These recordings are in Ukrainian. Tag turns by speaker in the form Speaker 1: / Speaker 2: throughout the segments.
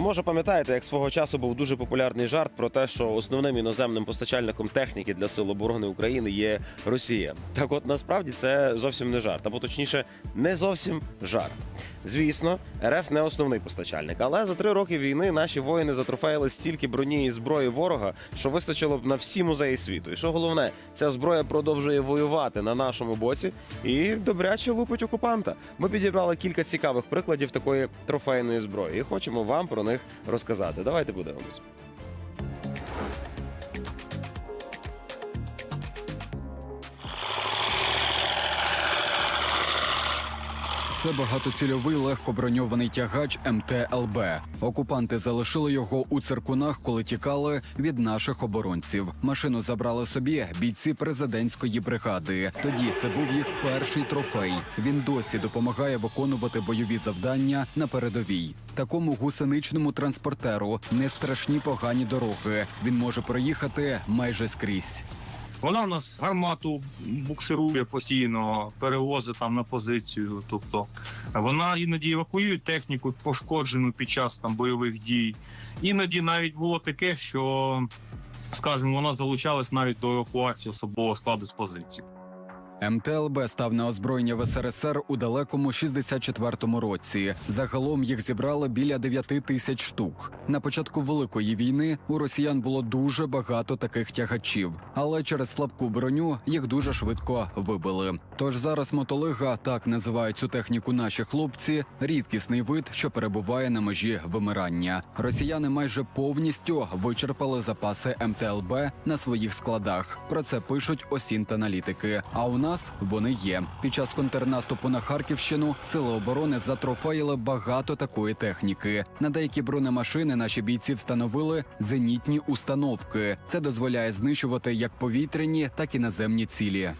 Speaker 1: Може, пам'ятаєте, як свого часу був дуже популярний жарт про те, що основним іноземним постачальником техніки для сил оборони України є Росія. Так, от насправді це зовсім не жарт, або точніше, не зовсім жарт. Звісно, РФ не основний постачальник, але за три роки війни наші воїни затрофеїли стільки броні і зброї ворога, що вистачило б на всі музеї світу. І що головне, ця зброя продовжує воювати на нашому боці і добряче лупить окупанта. Ми підібрали кілька цікавих прикладів такої трофейної зброї і хочемо вам про них розказати. Давайте подивимось.
Speaker 2: Це багатоцільовий легкоброньований тягач МТЛБ. Окупанти залишили його у циркунах, коли тікали від наших оборонців. Машину забрали собі бійці президентської бригади. Тоді це був їх перший трофей. Він досі допомагає виконувати бойові завдання на передовій. Такому гусеничному транспортеру не страшні погані дороги. Він може проїхати майже скрізь.
Speaker 3: Вона у нас гармату буксирує постійно, перевозить там на позицію. Тобто вона іноді евакуює техніку пошкоджену під час там бойових дій. Іноді навіть було таке, що, скажімо, вона залучалась навіть до евакуації особового складу з позиції.
Speaker 2: МТЛБ став на озброєння в СРСР у далекому 64-му році. Загалом їх зібрали біля 9 тисяч штук. На початку великої війни у росіян було дуже багато таких тягачів, але через слабку броню їх дуже швидко вибили. Тож зараз мотолига, так називають цю техніку наші хлопці, рідкісний вид, що перебуває на межі вимирання. Росіяни майже повністю вичерпали запаси МТЛБ на своїх складах. Про це пишуть осінт-аналітики. А у нас вони є. Під час контрнаступу на Харківщину сили оборони затрофаїли багато такої техніки. На деякі бронемашини наші бійці встановили зенітні установки. Це дозволяє знищувати як повітряні, так і наземні цілі.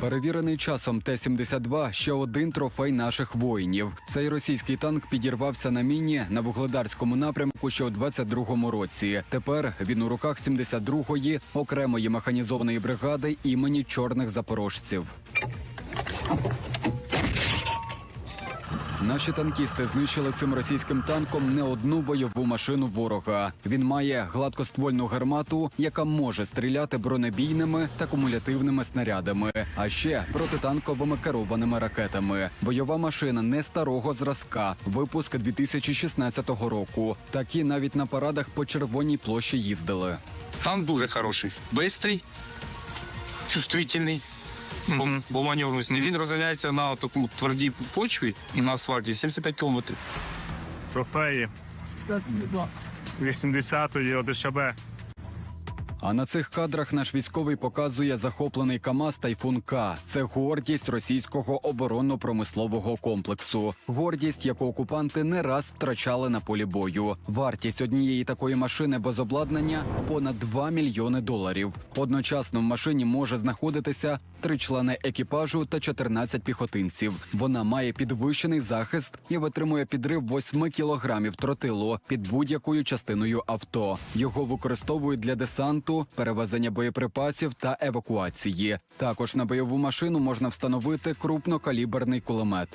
Speaker 2: Перевірений часом Т-72 – ще один трофей наших воїнів. Цей російський танк підірвався на міні на вугледарському напрямку ще у 22-му році. Тепер він у руках 72-ї окремої механізованої бригади імені чорних запорожців. Наші танкісти знищили цим російським танком не одну бойову машину ворога. Він має гладкоствольну гармату, яка може стріляти бронебійними та кумулятивними снарядами, а ще протитанковими керованими ракетами. Бойова машина не старого зразка, випуск 2016 року. Такі навіть на парадах по червоній площі їздили.
Speaker 4: Танк дуже хороший. Бистрий, чувствительний. Бо, бо маневрності. Він розганяється на таку твердій почві і на асфальті 75 кілометрів.
Speaker 3: Трофеї 80-ї ОДШБ.
Speaker 2: А на цих кадрах наш військовий показує захоплений КАМАЗ Тайфун К. Це гордість російського оборонно-промислового комплексу. Гордість, яку окупанти не раз втрачали на полі бою. Вартість однієї такої машини без обладнання понад 2 мільйони доларів. Одночасно в машині може знаходитися три члени екіпажу та 14 піхотинців. Вона має підвищений захист і витримує підрив 8 кілограмів тротилу під будь-якою частиною авто. Його використовують для десанту, перевезення боєприпасів та евакуації. Також на бойову машину можна встановити крупнокаліберний кулемет.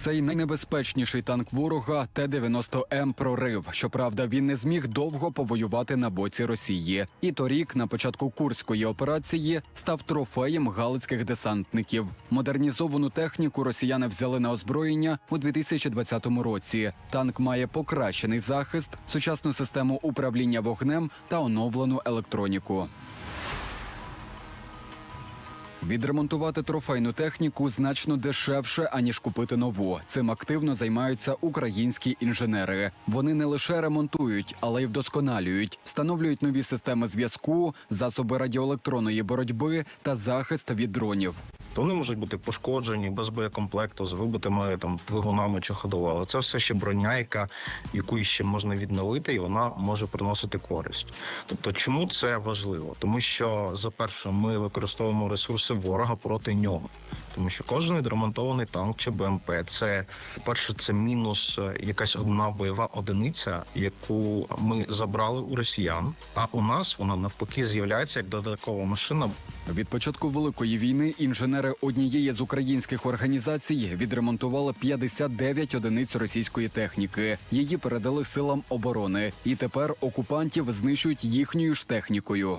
Speaker 2: Цей найнебезпечніший танк ворога Т-90М прорив. Щоправда, він не зміг довго повоювати на боці Росії. І торік, на початку курської операції, став трофеєм галицьких десантників. Модернізовану техніку росіяни взяли на озброєння у 2020 році. Танк має покращений захист, сучасну систему управління вогнем та оновлену електроніку. Відремонтувати трофейну техніку значно дешевше аніж купити нову. Цим активно займаються українські інженери. Вони не лише ремонтують, але й вдосконалюють, встановлюють нові системи зв'язку, засоби радіоелектронної боротьби та захист від дронів.
Speaker 5: то вони можуть бути пошкоджені без боєкомплекту, з вибитими там двигунами чи ходовою. Але це все ще броня, яка яку ще можна відновити, і вона може приносити користь. Тобто, чому це важливо? Тому що за перше, ми використовуємо ресурси ресурси ворога проти нього. Тому що кожен відремонтований танк чи БМП це перше, це мінус е, якась одна бойова одиниця, яку ми забрали у росіян. А у нас вона навпаки з'являється як додаткова машина.
Speaker 2: Від початку великої війни інженери однієї з українських організацій відремонтували 59 одиниць російської техніки. Її передали силам оборони, і тепер окупантів знищують їхньою ж технікою.